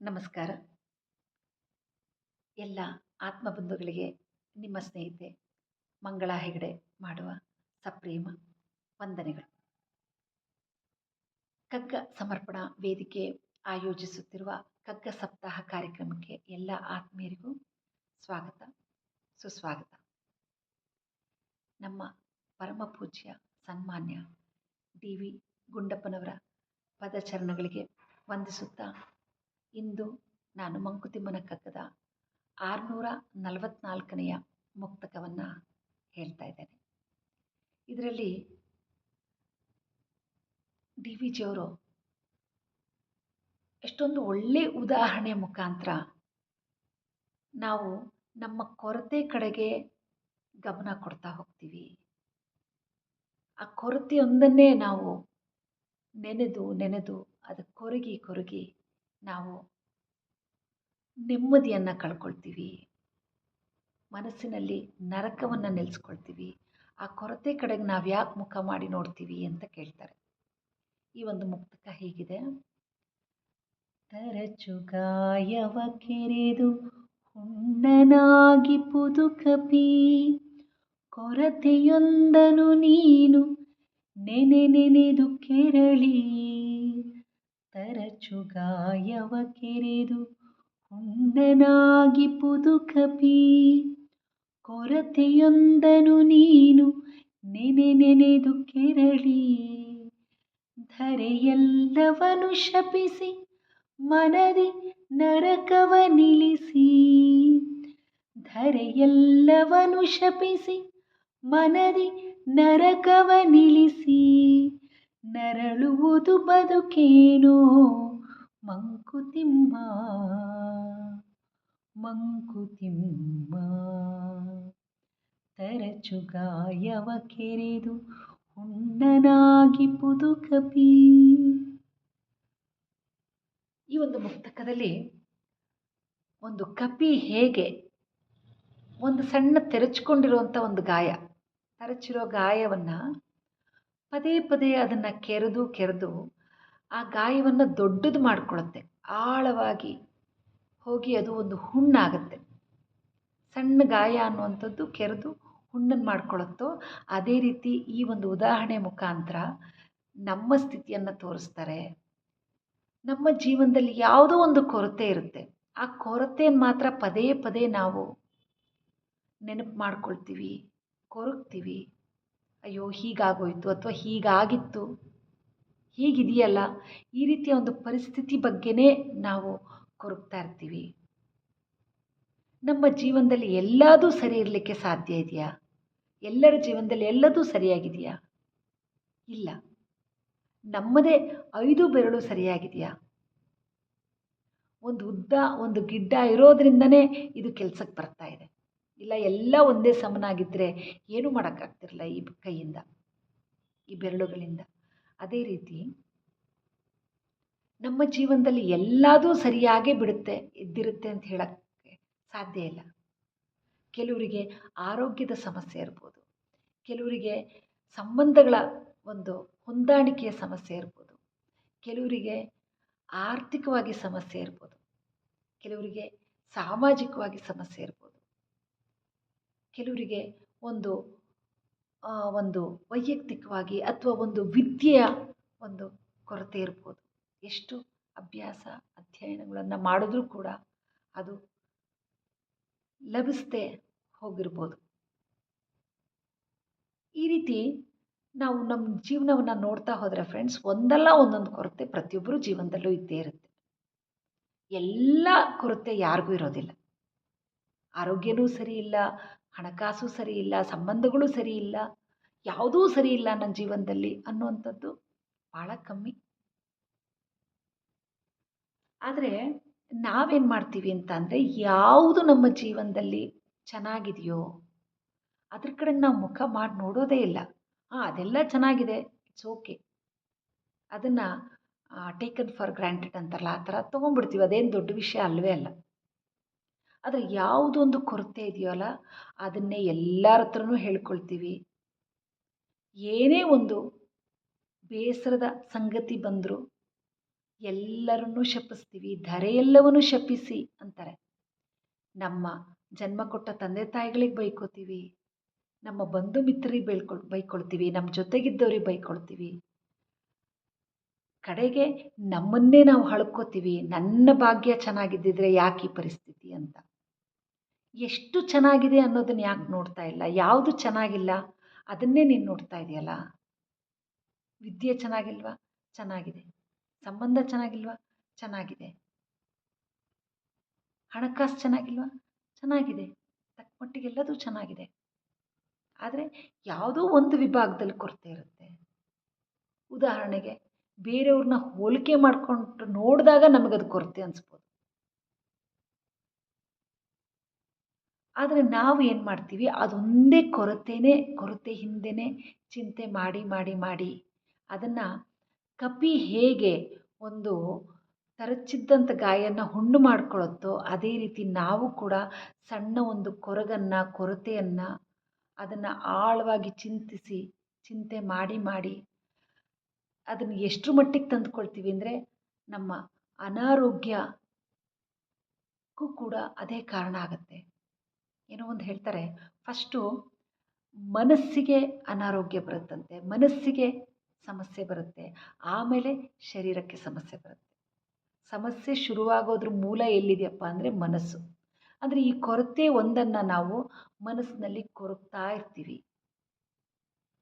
ನಮಸ್ಕಾರ. ಎಲ್ಲ ಆತ್ಮಬಂಧುಗಳಿಗೆ ನಿಮ್ಮ ಸ್ನೇಹಿತೆ ಮಂಗಳ ಹೆಗಡೆ ಮಾಡುವ ಸಪ್ರೇಮ ವಂದನೆಗಳು. ಕಗ್ಗ ಸಮರ್ಪಣಾ ವೇದಿಕೆ ಆಯೋಜಿಸುತ್ತಿರುವ ಕಗ್ಗ ಸಪ್ತಾಹ ಕಾರ್ಯಕ್ರಮಕ್ಕೆ ಎಲ್ಲ ಆತ್ಮೀಯರಿಗೂ ಸ್ವಾಗತ, ಸುಸ್ವಾಗತ. ನಮ್ಮ ಪರಮ ಪೂಜ್ಯ ಸನ್ಮಾನ್ಯ ಡಿ ವಿ ಗುಂಡಪ್ಪನವರ ಪದಚರಣಗಳಿಗೆ ವಂದಿಸುತ್ತಾ ಇಂದು ನಾನು ಮಂಕುತಿಮ್ಮನ ಕಗ್ಗದ ಆರುನೂರ ನಲವತ್ನಾಲ್ಕನೆಯ ಮುಕ್ತಕವನ್ನು ಹೇಳ್ತಾ ಇದ್ದೇನೆ. ಇದರಲ್ಲಿ ಡಿ ವಿ ಜಿಯವರು ಎಷ್ಟೊಂದು ಒಳ್ಳೆಯ ಉದಾಹರಣೆ ಮುಖಾಂತರ ನಾವು ನಮ್ಮ ಕೊರತೆ ಕಡೆಗೆ ಗಮನ ಕೊಡ್ತಾ ಹೋಗ್ತೀವಿ. ಆ ಕೊರತೆಯೊಂದನ್ನೇ ನಾವು ನೆನೆದು ನೆನೆದು ಅದು ಕೊರಗಿ ಕೊರಗಿ ನಾವು ನೆಮ್ಮದಿಯನ್ನು ಕಳ್ಕೊಳ್ತೀವಿ. ಮನಸ್ಸಿನಲ್ಲಿ ನರಕವನ್ನು ನೆಲೆಸ್ಕೊಳ್ತೀವಿ. ಆ ಕೊರತೆ ಕಡೆಗೆ ನಾವು ಯಾಕೆ ಮುಖ ಮಾಡಿ ನೋಡ್ತೀವಿ ಅಂತ ಕೇಳ್ತಾರೆ. ಈ ಒಂದು ಮುಕ್ತಕ ಹೀಗಿದೆ. ತರಚು ಗಾಯವ ಕೆರೆದು ಹುಣ್ಣನಾಗಿ ಪುದು ಕಪಿ. ಕೊರತೆಯೊಂದನು ನೀನು ನೆನೆ ನೆನೆದು ಕೆರಳಿ. ತರಚು ಗಾಯವ ಕೆರೆದು ಪುದು ಕಪಿ ಕೊರತೆಯೊಂದನು ನೀನು ನೆನೆ ನೆನೆದು ಕೆರಳಿ. ಧರೆಯೆಲ್ಲವನು ಶಪಿಸಿ ಮನದಿ ನರಕವ ನಿಲ್ಲಿಸಿ. ಧರೆಯೆಲ್ಲವನು ಶಪಿಸಿ ಮನದಿ ನರಕವ ನಿಲ್ಲಿಸಿ. ನರಳುವುದು ಬದುಕೇನೋ? ಮಂಕುತಿಮ್ಮ ಮಂಕುತಿಮ್ಮ ತರಚು ಗಾಯವ ಕೆರೆದು ಹುಣ್ಣನಾಗಿ ಪುದು ಕಪಿ. ಈ ಒಂದು ಮುಕ್ತಕದಲ್ಲಿ ಒಂದು ಕಪಿ ಹೇಗೆ ಒಂದು ಸಣ್ಣ ತೆರಚಿಕೊಂಡಿರುವಂಥ ಒಂದು ಗಾಯ, ತರಚಿರೋ ಗಾಯವನ್ನು ಪದೇ ಪದೇ ಅದನ್ನು ಕೆರೆದು ಕೆರೆದು ಆ ಗಾಯವನ್ನು ದೊಡ್ಡದು ಮಾಡಿಕೊಳ್ಳುತ್ತೆ ಆಳವಾಗಿ ಹೋಗಿ ಅದು ಒಂದು ಹುಣ್ಣಾಗುತ್ತೆ. ಸಣ್ಣ ಗಾಯ ಅನ್ನುವಂಥದ್ದು ಕೆರೆದು ಹುಣ್ಣನ್ನು ಮಾಡ್ಕೊಳ್ಳುತ್ತೋ ಅದೇ ರೀತಿ ಈ ಒಂದು ಉದಾಹರಣೆ ಮುಖಾಂತರ ನಮ್ಮ ಸ್ಥಿತಿಯನ್ನು ತೋರಿಸ್ತಾರೆ. ನಮ್ಮ ಜೀವನದಲ್ಲಿ ಯಾವುದೋ ಒಂದು ಕೊರತೆ ಇರುತ್ತೆ. ಆ ಕೊರತೆಯನ್ನು ಮಾತ್ರ ಪದೇ ಪದೇ ನಾವು ನೆನಪು ಮಾಡ್ಕೊಳ್ತೀವಿ ಕೊರಗ್ತೀವಿ ಅಯ್ಯೋ, ಹೀಗಾಗೋಯ್ತು ಅಥವಾ ಹೀಗಾಗಿತ್ತು. ಹೀಗಿದೆಯಲ್ಲ, ಈ ರೀತಿಯ ಒಂದು ಪರಿಸ್ಥಿತಿ ಬಗ್ಗೆನೇ ನಾವು ಕೊರಗ್ತಾ ಇರ್ತೀವಿ. ನಮ್ಮ ಜೀವನದಲ್ಲಿ ಎಲ್ಲದೂ ಸರಿ ಇರಲಿಕ್ಕೆ ಸಾಧ್ಯ ಇದೆಯಾ? ಎಲ್ಲರ ಜೀವನದಲ್ಲಿ ಎಲ್ಲದೂ ಸರಿಯಾಗಿದೆಯಾ? ಇಲ್ಲ. ನಮ್ಮದೇ ಐದು ಬೆರಳು ಸರಿಯಾಗಿದೆಯಾ? ಒಂದು ಉದ್ದ, ಒಂದು ಗಿಡ್ಡ ಇರೋದ್ರಿಂದನೇ ಇದು ಕೆಲ್ಸಕ್ಕೆ ಬರ್ತಾ ಇದೆ. ಇಲ್ಲ, ಎಲ್ಲ ಒಂದೇ ಸಮನಾಗಿದ್ದರೆ ಏನೂ ಮಾಡೋಕ್ಕಾಗ್ತಿರಲ್ಲ ಈ ಕೈಯಿಂದ, ಈ ಬೆರಳುಗಳಿಂದ. ಅದೇ ರೀತಿ ನಮ್ಮ ಜೀವನದಲ್ಲಿ ಎಲ್ಲದೂ ಸರಿಯಾಗೇ ಬಿಡುತ್ತೆ ಇದ್ದಿರುತ್ತೆ ಅಂತ ಹೇಳೋಕ್ಕೆ ಸಾಧ್ಯ ಇಲ್ಲ. ಕೆಲವರಿಗೆ ಆರೋಗ್ಯದ ಸಮಸ್ಯೆ ಇರ್ಬೋದು, ಕೆಲವರಿಗೆ ಸಂಬಂಧಗಳ ಒಂದು ಹೊಂದಾಣಿಕೆಯ ಸಮಸ್ಯೆ ಇರ್ಬೋದು, ಕೆಲವರಿಗೆ ಆರ್ಥಿಕವಾಗಿ ಸಮಸ್ಯೆ ಇರ್ಬೋದು, ಕೆಲವರಿಗೆ ಸಾಮಾಜಿಕವಾಗಿ ಸಮಸ್ಯೆ ಇರ್ಬೋದು. ಕೆಲವರಿಗೆ ಒಂದು ಒಂದು ವೈಯಕ್ತಿಕವಾಗಿ ಅಥವಾ ಒಂದು ವಿದ್ಯೆಯ ಒಂದು ಕೊರತೆ ಇರ್ಬೋದು. ಎಷ್ಟು ಅಭ್ಯಾಸ, ಅಧ್ಯಯನಗಳನ್ನು ಮಾಡಿದ್ರೂ ಕೂಡ ಅದು ಲಭಿಸದೆ ಹೋಗಿರ್ಬೋದು. ಈ ರೀತಿ ನಾವು ನಮ್ಮ ಜೀವನವನ್ನು ನೋಡ್ತಾ ಹೋದರೆ ಫ್ರೆಂಡ್ಸ್ ಒಂದಲ್ಲ ಒಂದೊಂದು ಕೊರತೆ ಪ್ರತಿಯೊಬ್ಬರು ಜೀವನದಲ್ಲೂ ಇದ್ದೇ ಇರುತ್ತೆ. ಎಲ್ಲ ಕೊರತೆ ಯಾರಿಗೂ ಇರೋದಿಲ್ಲ. ಆರೋಗ್ಯನೂ ಸರಿ ಇಲ್ಲ ಹಣಕಾಸು ಸರಿ ಇಲ್ಲ ಸಂಬಂಧಗಳು ಸರಿ ಇಲ್ಲ ಯಾವುದೂ ಸರಿ ಇಲ್ಲ ನನ್ನ ಜೀವನದಲ್ಲಿ ಅನ್ನುವಂಥದ್ದು ಭಾಳ ಕಮ್ಮಿ. ಆದರೆ ನಾವೇನು ಮಾಡ್ತೀವಿ ಅಂತ ಅಂದರೆ ಯಾವುದು ನಮ್ಮ ಜೀವನದಲ್ಲಿ ಚೆನ್ನಾಗಿದೆಯೋ ಅದ್ರ ಕಡೆ ನಾವು ಮುಖ ಮಾಡಿ ನೋಡೋದೇ ಇಲ್ಲ. ಹಾಂ ಅದೆಲ್ಲ ಚೆನ್ನಾಗಿದೆ ಇಟ್ಸ್ ಓಕೆ ಅದನ್ನು ಟೇಕನ್ ಫಾರ್ ಗ್ರ್ಯಾಂಟೆಡ್ ಅಂತಾರಲ್ಲ, ಆ ಥರ ತೊಗೊಂಡ್ಬಿಡ್ತೀವಿ. ಅದೇನು ದೊಡ್ಡ ವಿಷಯ ಅಲ್ಲವೇ ಅಲ್ಲ. ಆದರೆ ಯಾವುದೊಂದು ಕೊರತೆ ಇದೆಯಲ್ಲ, ಅದನ್ನೇ ಎಲ್ಲರ ಹತ್ರನೂ ಹೇಳ್ಕೊಳ್ತೀವಿ. ಏನೇ ಒಂದು ಬೇಸರದ ಸಂಗತಿ ಬಂದರೂ ಎಲ್ಲರನ್ನೂ ಶಪಿಸ್ತೀವಿ, ಧರೆಯೆಲ್ಲವನ್ನೂ ಶಪಿಸಿ ಅಂತಾರೆ. ನಮ್ಮ ಜನ್ಮ ಕೊಟ್ಟ ತಂದೆ ತಾಯಿಗಳಿಗೆ ಬೈಕೋತೀವಿ, ನಮ್ಮ ಬಂಧು ಮಿತ್ರರಿಗೆ ಬೈಕೊಳ್, ಬೈಕೊಳ್ತೀವಿ, ನಮ್ಮ ಜೊತೆಗಿದ್ದವ್ರಿಗೆ ಬೈಕೊಳ್ತೀವಿ. ಕಡೆಗೆ ನಮ್ಮನ್ನೇ ನಾವು ಹಳ್ಕೋತೀವಿ, ನನ್ನ ಭಾಗ್ಯ ಚೆನ್ನಾಗಿದ್ದಿದ್ರೆ ಯಾಕೆ ಈ ಪರಿಸ್ಥಿತಿ ಅಂತ. ಎಷ್ಟು ಚೆನ್ನಾಗಿದೆ ಅನ್ನೋದನ್ನ ಯಾಕೆ ನೋಡ್ತಾ ಇಲ್ಲ? ಯಾವುದು ಚೆನ್ನಾಗಿಲ್ಲ? ಅದನ್ನೇ ನೀನು ನೋಡ್ತಾ ಇದೆಯಲ್ಲ? ವಿದ್ಯೆ ಚೆನ್ನಾಗಿಲ್ವಾ? ಚೆನ್ನಾಗಿದೆ. ಸಂಬಂಧ ಚೆನ್ನಾಗಿಲ್ವಾ? ಚೆನ್ನಾಗಿದೆ. ಹಣಕಾಸು ಚೆನ್ನಾಗಿಲ್ವಾ? ಚೆನ್ನಾಗಿದೆ. ತಕ್ಕ ಮಟ್ಟಿಗೆಲ್ಲದೂ ಚೆನ್ನಾಗಿದೆ. ಆದರೆ ಯಾವುದೋ ಒಂದು ವಿಭಾಗದಲ್ಲಿ ಕೊರತೆ ಇರುತ್ತೆ. ಉದಾಹರಣೆಗೆ ಬೇರೆಯವ್ರನ್ನ ಹೋಲಿಕೆ ಮಾಡಿಕೊಂಡು ನೋಡಿದಾಗ ನಮಗದು ಕೊರತೆ ಅನಿಸ್ಬೋದು. ಆದರೆ ನಾವು ಏನು ಮಾಡ್ತೀವಿ? ಅದೊಂದೇ ಕೊರತೆನೇ, ಕೊರತೆ ಹಿಂದೆನೆ ಚಿಂತೆ ಮಾಡಿ ಮಾಡಿ ಮಾಡಿ. ಅದನ್ನು ಕಪಿ ಹೇಗೆ ಒಂದು ತರಚಿದ್ದಂಥ ಗಾಯನ ಹುಣ್ಣು ಮಾಡ್ಕೊಳ್ಳುತ್ತೋ ಅದೇ ರೀತಿ ನಾವು ಕೂಡ ಸಣ್ಣ ಒಂದು ಕೊರಗನ್ನು, ಕೊರತೆಯನ್ನು ಅದನ್ನು ಆಳವಾಗಿ ಚಿಂತಿಸಿ, ಚಿಂತೆ ಮಾಡಿ ಮಾಡಿ ಅದನ್ನು ಎಷ್ಟರ ಮಟ್ಟಿಗೆ ತಂದುಕೊಳ್ತೀವಿ ಅಂದರೆ ನಮ್ಮ ಅನಾರೋಗ್ಯಕ್ಕೂ ಕೂಡ ಅದೇ ಕಾರಣ ಆಗುತ್ತೆ. ಏನೋ ಒಂದು ಹೇಳ್ತಾರೆ ಫಸ್ಟು ಮನಸ್ಸಿಗೆ ಅನಾರೋಗ್ಯ ಬರುತ್ತಂತೆ, ಮನಸ್ಸಿಗೆ ಸಮಸ್ಯೆ ಬರುತ್ತೆ, ಆಮೇಲೆ ಶರೀರಕ್ಕೆ ಸಮಸ್ಯೆ ಬರುತ್ತೆ. ಸಮಸ್ಯೆ ಶುರುವಾಗೋದ್ರ ಮೂಲ ಎಲ್ಲಿದೆಯಪ್ಪ ಅಂದರೆ ಮನಸ್ಸು. ಅಂದರೆ ಈ ಕೊರತೆ ಒಂದನ್ನು ನಾವು ಮನಸ್ಸಿನಲ್ಲಿ ಕೊರಗ್ತಾ ಇರ್ತೀವಿ.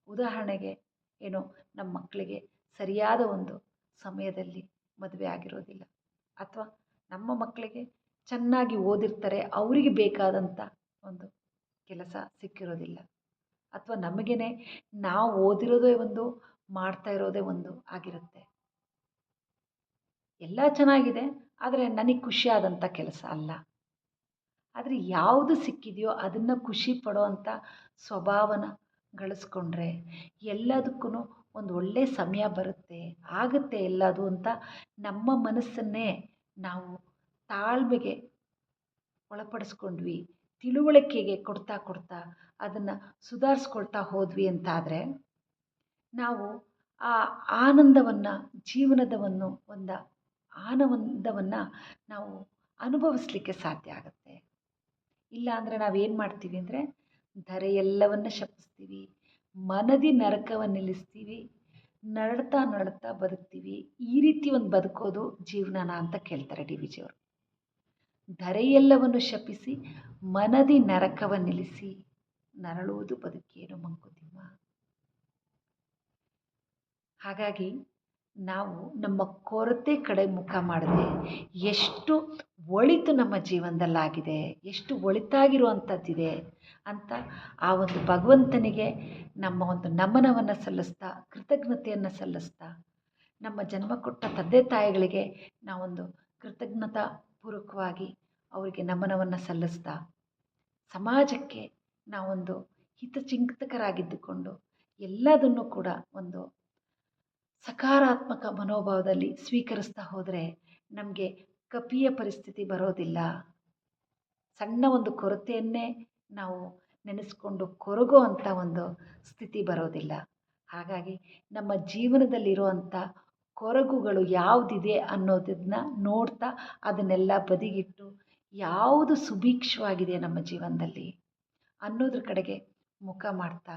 ಉದಾಹರಣೆಗೆ ಏನೋ ನಮ್ಮ ಮಕ್ಕಳಿಗೆ ಸರಿಯಾದ ಒಂದು ಸಮಯದಲ್ಲಿ ಮದುವೆ ಆಗಿರೋದಿಲ್ಲ, ಅಥವಾ ನಮ್ಮ ಮಕ್ಕಳಿಗೆ ಚೆನ್ನಾಗಿ ಓದಿರ್ತಾರೆ, ಅವರಿಗೆ ಬೇಕಾದಂಥ ಕೆಲಸ ಸಿಕ್ಕಿರೋದಿಲ್ಲ. ಅಥವಾ ನಮಗೇನೆ ನಾವು ಓದಿರೋದೇ ಒಂದು, ಮಾಡ್ತಾ ಇರೋದೇ ಒಂದು ಆಗಿರುತ್ತೆ. ಎಲ್ಲ ಚೆನ್ನಾಗಿದೆ, ಆದರೆ ನನಗೆ ಖುಷಿಯಾದಂಥ ಕೆಲಸ ಅಲ್ಲ. ಆದರೆ ಯಾವುದು ಸಿಕ್ಕಿದೆಯೋ ಅದನ್ನು ಖುಷಿ ಪಡೋವಂಥ ಸ್ವಭಾವನ ಗಳಿಸ್ಕೊಂಡ್ರೆ ಎಲ್ಲದಕ್ಕೂ ಒಂದು ಒಳ್ಳೆಯ ಸಮಯ ಬರುತ್ತೆ, ಆಗುತ್ತೆ ಎಲ್ಲದು ಅಂತ ನಮ್ಮ ಮನಸ್ಸನ್ನೇ ನಾವು ತಾಳ್ಮೆಗೆ ಒಳಪಡಿಸ್ಕೊಂಡ್ವಿ. ತಿಳುವಳಿಕೆಗೆ ಕೊಡ್ತಾ ಕೊಡ್ತಾ ಅದನ್ನು ಸುಧಾರಿಸ್ಕೊಳ್ತಾ ಹೋದ್ವಿ ಅಂತಾದರೆ ನಾವು ಆ ಆನಂದವನ್ನು, ಜೀವನದವನ್ನು ಒಂದು ಆನಂದವನ್ನು ನಾವು ಅನುಭವಿಸ್ಲಿಕ್ಕೆ ಸಾಧ್ಯ ಆಗುತ್ತೆ. ಇಲ್ಲ ಅಂದರೆ ನಾವೇನು ಮಾಡ್ತೀವಿ ಅಂದರೆ ಧರೆಯೆಲ್ಲವನ್ನು ಶಪಿಸ್ತೀವಿ, ಮನದಿ ನರಕವನ್ನು ನಿಲ್ಲಿಸ್ತೀವಿ ನಡ್ತಾ ನರಳ್ತಾ ಬದುಕ್ತೀವಿ. ಈ ರೀತಿ ಒಂದು ಬದುಕೋದು ಜೀವನನ ಅಂತ ಕೇಳ್ತಾರೆ ಡಿ ವಿ ಜಿಯವರು. ಧರೆಯೆಲ್ಲವನ್ನು ಶಪಿಸಿ, ಮನದಿ ನರಕವ ನಿಲ್ಲಿಸಿ ನರಳುವುದು ಬದುಕೇನು ಮಂಕುತಿಮ್ಮ ಹಾಗಾಗಿ ನಾವು ನಮ್ಮ ಕೊರತೆ ಕಡೆ ಮುಖ ಮಾಡದೆ ಎಷ್ಟು ಒಳಿತು ನಮ್ಮ ಜೀವನದಲ್ಲಾಗಿದೆ, ಎಷ್ಟು ಒಳಿತಾಗಿರುವಂಥದ್ದಿದೆ ಅಂತ ಆ ಒಂದು ಭಗವಂತನಿಗೆ ನಮ್ಮ ಒಂದು ನಮನವನ್ನು ಸಲ್ಲಿಸ್ತಾ, ಕೃತಜ್ಞತೆಯನ್ನು ಸಲ್ಲಿಸ್ತಾ, ನಮ್ಮ ಜನ್ಮ ಕೊಟ್ಟ ತಂದೆ ತಾಯಿಗಳಿಗೆ ನಾವೊಂದು ಕೃತಜ್ಞತಾ ಪೂರ್ವಕವಾಗಿ ಅವರಿಗೆ ನಮನವನ್ನು ಸಲ್ಲಿಸ್ತಾ, ಸಮಾಜಕ್ಕೆ ನಾವೊಂದು ಹಿತಚಿಂತಕರಾಗಿದ್ದುಕೊಂಡು ಎಲ್ಲದನ್ನು ಕೂಡ ಒಂದು ಸಕಾರಾತ್ಮಕ ಮನೋಭಾವದಲ್ಲಿ ಸ್ವೀಕರಿಸ್ತಾ ಹೋದರೆ ನಮಗೆ ಕಪಿಯ ಪರಿಸ್ಥಿತಿ ಬರೋದಿಲ್ಲ. ಸಣ್ಣ ಒಂದು ಕೊರತೆಯನ್ನೇ ನಾವು ನೆನೆಸ್ಕೊಂಡು ಕೊರಗೋ ಅಂಥ ಒಂದು ಸ್ಥಿತಿ ಬರೋದಿಲ್ಲ. ಹಾಗಾಗಿ ನಮ್ಮ ಜೀವನದಲ್ಲಿರುವಂಥ ಕೊರಗುಗಳು ಯಾವುದಿದೆ ಅನ್ನೋದನ್ನ ನೋಡ್ತಾ ಅದನ್ನೆಲ್ಲ ಬದಿಗಿಟ್ಟು ಯಾವುದು ಸುಭೀಕ್ಷವಾಗಿದೆ ನಮ್ಮ ಜೀವನದಲ್ಲಿ ಅನ್ನೋದ್ರ ಕಡೆಗೆ ಮುಖ ಮಾಡ್ತಾ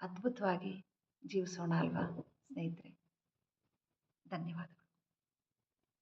ಅದ್ಭುತವಾಗಿ ಜೀವಿಸೋಣ ಅಲ್ವಾ ಸ್ನೇಹಿತರೆ? ಧನ್ಯವಾದಗಳು.